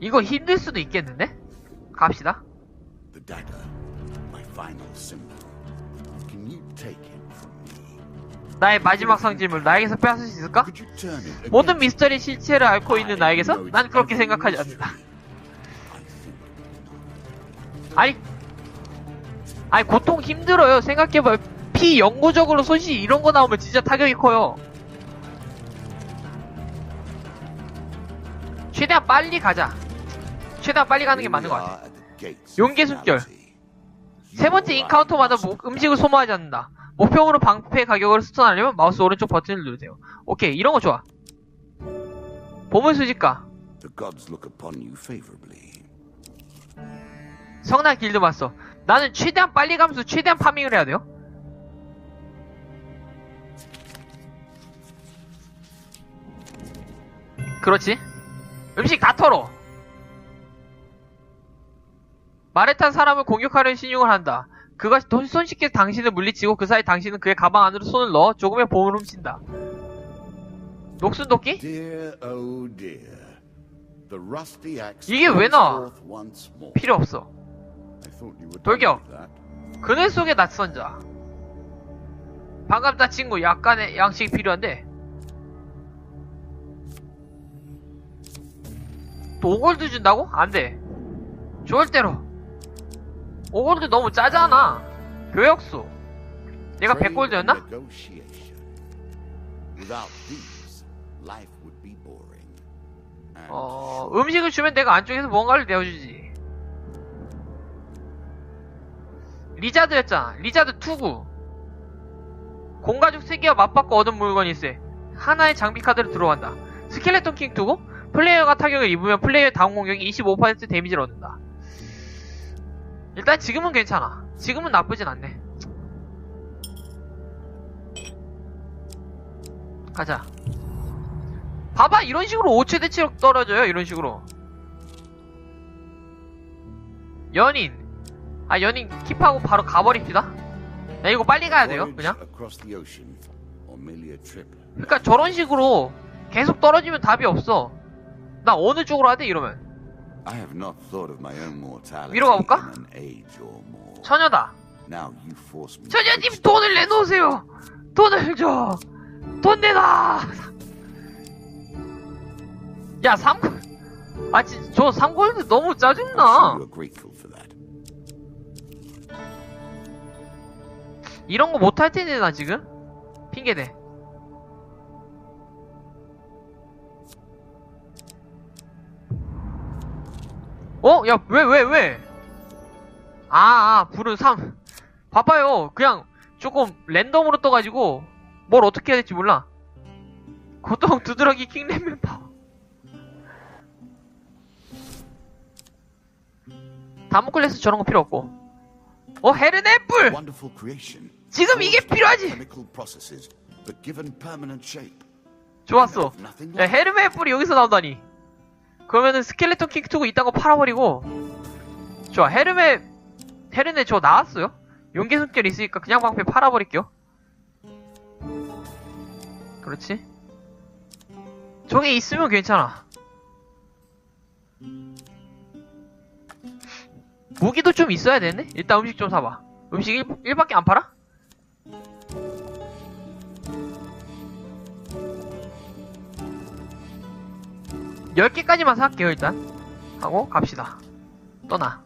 이거 힘들 수도 있겠는데? 갑시다. The dagger, my final symbol. Can you take it from me? 나의 마지막 상징을 나에게서 빼앗을 수 있을까? Could you turn it 모든 미스터리 실체를 앓고? 있는 나에게서 난 그렇게 생각하지. 않는다. 아니, 아니 고통 힘들어요. 생각해봐요. 피 영구적으로 손실 이런 거 나오면 진짜 타격이 커요. 최대한 빨리 가자. 최대한 빨리 가는 게 맞는 것 같아. of 숨결. 세 번째 인카운터마다 모- 음식을 소모하지 않는다. 목표으로 방패 가격을 수선하려면 마우스 오른쪽 버튼을 누르세요. 오케이, 이런 거 좋아. 보물 수집가. 성난 길드 마스터. 나는 최대한 빨리 가면서 최대한 파밍을 해야 돼요. 그렇지. 음식 다 털어. 말에 탄 사람을 공격하려는 신용을 한다. 그가 돈- 손쉽게 당신을 물리치고 그 사이 당신은 그의 가방 안으로 손을 넣어 조금의 보물을 훔친다. 녹순도끼? Dear, oh 이게 왜 나와? 필요 없어. 돌격. 그늘 속의 낯선 자. 반갑다 친구. 약간의 양식이 필요한데. 또 오골드 준다고? 안 돼. 좋을 대로. 오골드 너무 짜잖아. 교역수. 얘가 Trade 100골드였나? and negotiation. Without these, life would be boring. And 어. 음식을 주면 내가 안쪽에서 뭔가를 내어주지. 리자드였잖아. 리자드 투구. 공가죽 3개와 맞바꿔 얻은 물건이 있어. 하나의 장비 카드로 들어간다. 스켈레톤 킹 투구. 플레이어가 타격을 입으면 플레이어의 다운 공격이 25% 데미지를 얻는다. 일단 지금은 괜찮아. 지금은 나쁘진 않네. 가자. 봐봐 이런 식으로 5최 대치력 떨어져요 이런 식으로 연인 아 연인 킵하고 바로 가버립시다 야 이거 빨리 가야 돼요 그냥. 그러니까 저런 식으로 계속 떨어지면 답이 없어 나 어느 쪽으로 돼 이러면 I have not thought of my own mortality 위로 가볼까? in an age or more. 처녀다 Now you force me. to 처녀님 돈을 내놓으세요 돈을 줘 돈 내놔 야 3골 아 진짜 저 3골드 너무 짜증나. 이런 거 못할 텐데 나 지금 핑계 대 어? 야 왜 왜 왜? 아, 아 불은 3 봐봐요 그냥 조금 랜덤으로 떠가지고 뭘 어떻게 해야 될지 몰라 고통 두드러기 킹랩 파워 다모클레스 저런 거 필요 없고 어 헤르네 뿔 Wonderful creation. 지금 이게 필요하지. 좋았어. 야, like 헤르메 뿔이 여기서 나온다니. 그러면은 스켈레톤 킹 투구 이딴 거 팔아버리고. 좋아, 헤르메, 헤르네 저 나왔어요? 용기 숨결 있으니까 그냥 방패 팔아버릴게요. 그렇지. 저게 있으면 괜찮아. 무기도 좀 있어야 되네? 일단 음식 좀 사봐. 음식 1, 일밖에 안 팔아? 열 개까지만 살게요, 일단. 하고, 갑시다. 떠나.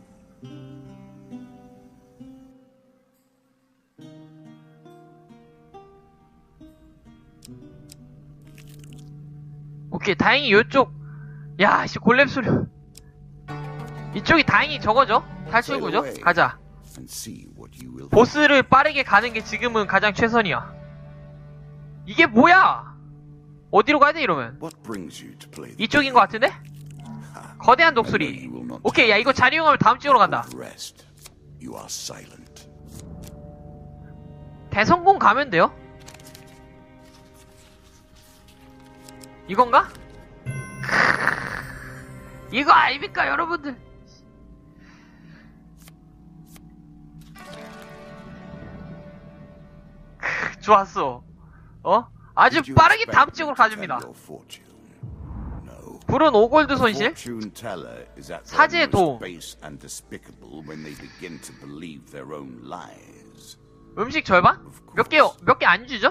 오케이, 다행히 요쪽, 야, 씨, 골렘 소리. 이쪽이 다행히 저거죠? 탈출구죠? 가자. 보스를 빠르게 가는 게 지금은 가장 최선이야. 이게 뭐야? 어디로 가야 돼, 이러면? 이쪽인 것 같은데? 거대한 독수리. 오케이, 야, 이거 잘 이용하면 다음 찍으러 간다. 대성공 가면 돼요? 이건가? 이거 아닙니까, 여러분들? 좋았어. 어? 아주 빠르게 다음 tell 가줍니다. 불은 오골드 손실. 사제의 lies. 음식 절반? 몇 개, 몇 개 안 주죠?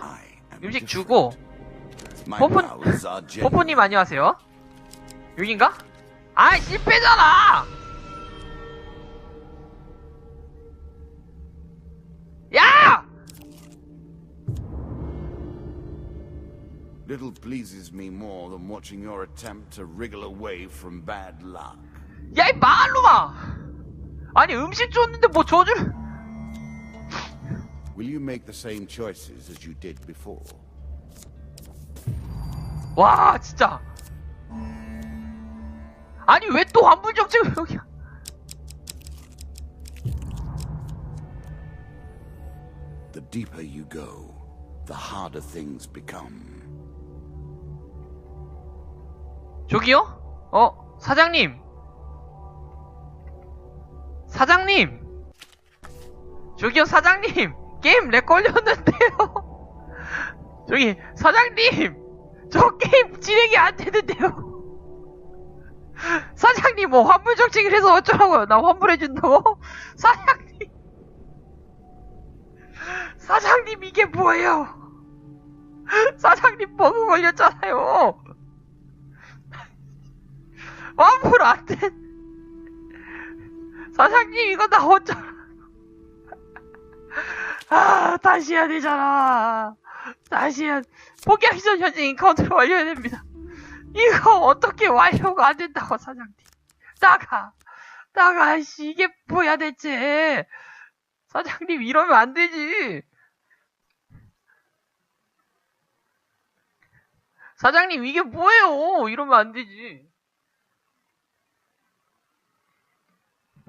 음식. 주고. Genuine. 포포님 안녕하세요. 여긴가? 아, 실패잖아! Little pleases me more than watching your attempt to wriggle away from bad luck. 야, 이 말로마! 아니, 음식 줬는데 뭐 저주를. Will you make the same choices as you did before? 와, 진짜. 아니, 왜 또 환불 정책을 여기야? The deeper you go, the harder things become. 저기요? 어, 사장님. 사장님. 저기요, 사장님. 게임 렉 걸렸는데요. 저기, 사장님. 저 게임 진행이 안 되는데요. 사장님, 뭐, 환불 정책을 해서 어쩌라고요? 나 환불해준다고? 사장님. 사장님, 이게 뭐예요? 사장님, 버그 걸렸잖아요. 환불 안 돼. 사장님, 이거 나 어쩌라. 아, 다시 해야 되잖아. 다시 해야, 포기하기 전 현재 인카운트를 완료해야 됩니다. 이거 어떻게 완료가 안 된다고, 사장님. 나가. 나가, 씨, 이게 뭐야, 대체. 사장님, 이러면 안 되지. 사장님, 이게 뭐예요? 이러면 안 되지.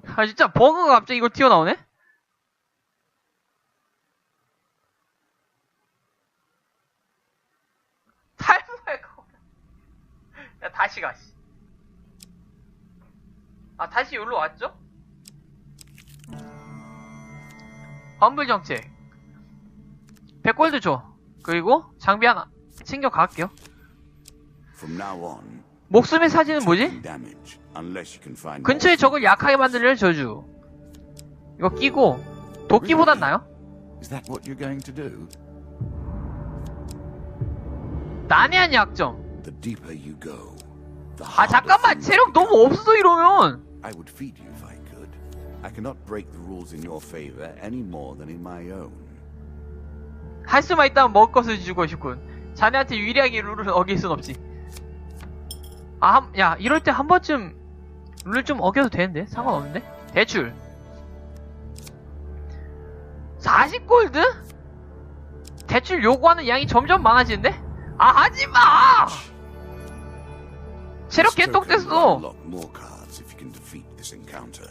아, 진짜 버그가 갑자기 이걸 튀어나오네? 탈모의 거. 야, 다시 가, 씨. 아, 다시 여기로 왔죠? 환불 정책. 100골드 줘. 그리고 장비 하나 챙겨 갈게요. From now on, 목숨의 사진은 뭐지? 근처에 적을 약하게 만들려는 저주. 이거 끼고 도끼보단 나요? 난해한 약점. 아 잠깐만 체력. 너무 없어 이러면. 할 수만 있다면 먹을 것을 주고 싶군. 자네한테 유리하게 룰을 어길 순 없지. 아, 한- 야, 이럴 때 한 번쯤 룰을 좀 어겨도 되는데? 상관없는데? 대출. 40골드? 대출 요구하는 양이 점점 많아지는데? 아, 하지마! 체력 개떡됐어! encounter.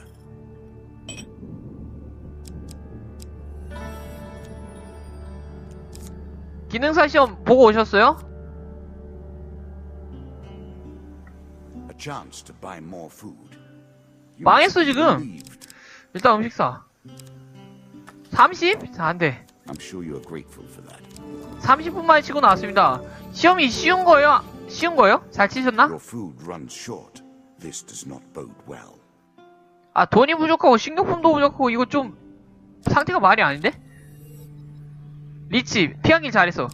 기능사 시험 보고 오셨어요? Chance to buy more food. 망했어, 지금. 일단 음식 사. 30? 자, 안 돼. I'm sure you are grateful for that. 30분 만에 치고 나왔습니다. 시험이 쉬운 거예요? 쉬운 거예요? 잘 치셨나? Your food runs short. This does not bode well. 아, 돈이 부족하고 식료품도 부족하고 이거 좀 상태가 말이 아닌데? 리치, 피하길 잘했어.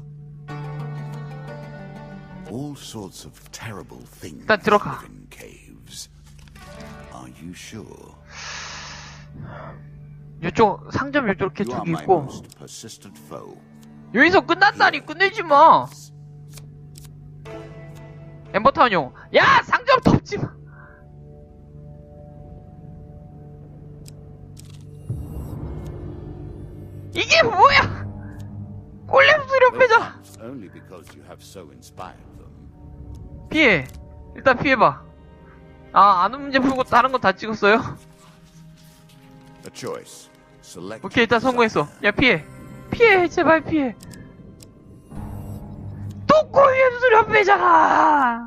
All sorts of terrible things 일단 들어가. live in caves. Are you sure? 이쪽 상점 이렇게 You are 저기 my 있고 most persistent foe. 여기서 끝났다니 끝내지 마. 엠버타운용. 야 상점 덮지 마. 이게 뭐야? Only because you have so inspired them. 피해. 일단 피해봐. 아, 아는 문제 풀고 다른 거 다 찍었어요? A choice. Select. 오케이, 일단 성공했어. 야, 피해. 피해, 제발 피해. 또 꼴렘 수련 빼잖아.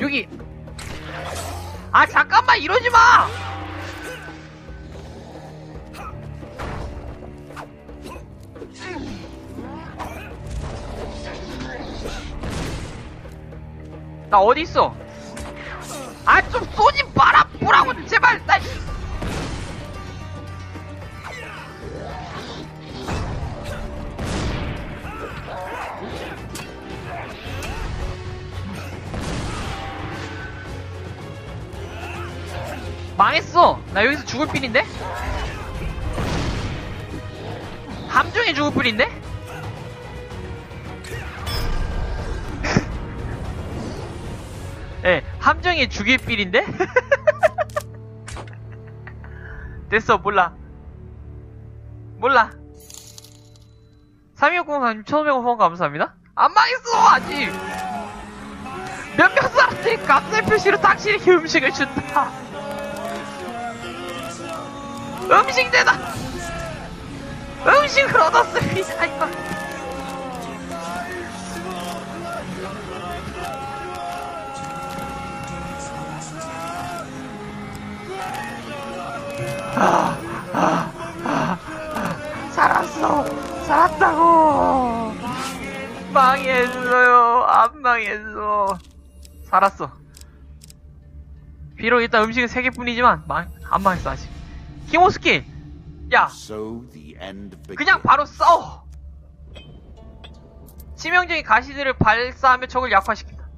여기. 아 잠깐만 이러지 마! 나 어디 있어? 아 좀 쏘 망했어. 나 여기서 죽을 삘인데? 함정에 죽을 삘인데? 예, 함정에 죽일 삘인데? 됐어, 몰라. 몰라. 3260님 1500원 후원 감사합니다. 안 망했어, 아직! 몇몇 사람들이 값의 표시로 당신에게 음식을 준다. 음식 대다. 음식을 얻었습니다 이거. 아, 아, 아, 아. 살았어. 살았다고. 망했어요. 안 망했어 살았어. 비록 일단 음식은 3개뿐이지만 망, 안 망했어 아직 키모스키 야. 그냥 바로 싸워 치명적인 가시들을 발사하며 적을 약화시킨다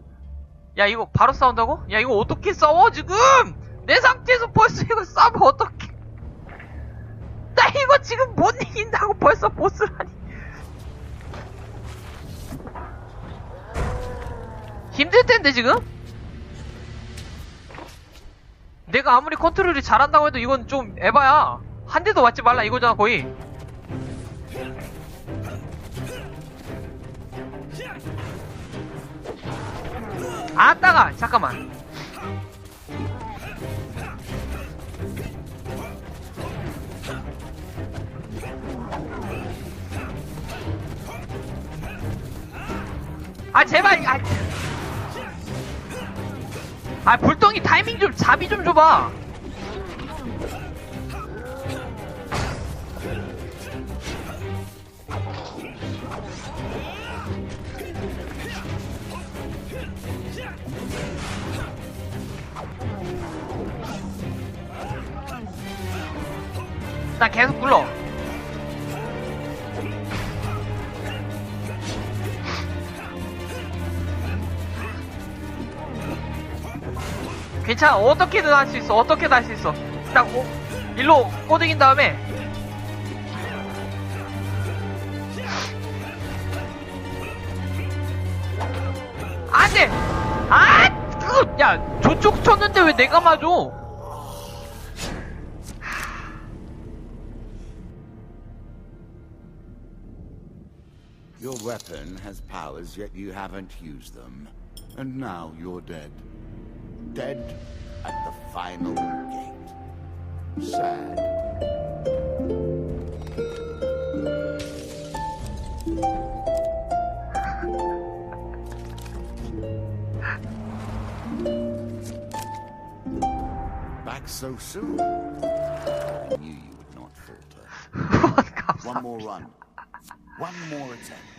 야 이거 바로 싸운다고? 야 이거 어떻게 싸워 지금 내 상태에서 벌써 이거 싸우면 어떡해 나 이거 지금 못 이긴다고 벌써 보스라니 힘들 텐데 지금? 내가 아무리 컨트롤이 잘한다고 해도 이건 좀 에바야. 한 대도 맞지 말라 이거잖아 거의. 아따가 잠깐만. 아 제발 아, 아 불덩이 타이밍 좀 잡이 좀 줘봐. 나 계속 굴러 괜찮아 어떻게든 할 수 있어 어떻게든 할 수 있어 딱 오, 일로 꼬드긴 다음에 안돼 아 그, 야 저쪽 쳤는데 왜 내가 맞아 Your weapon has powers, yet you haven't used them. And now you're dead. dead at the final gate. Sad. Back so soon. I knew you would not falter. One more run. One more attempt.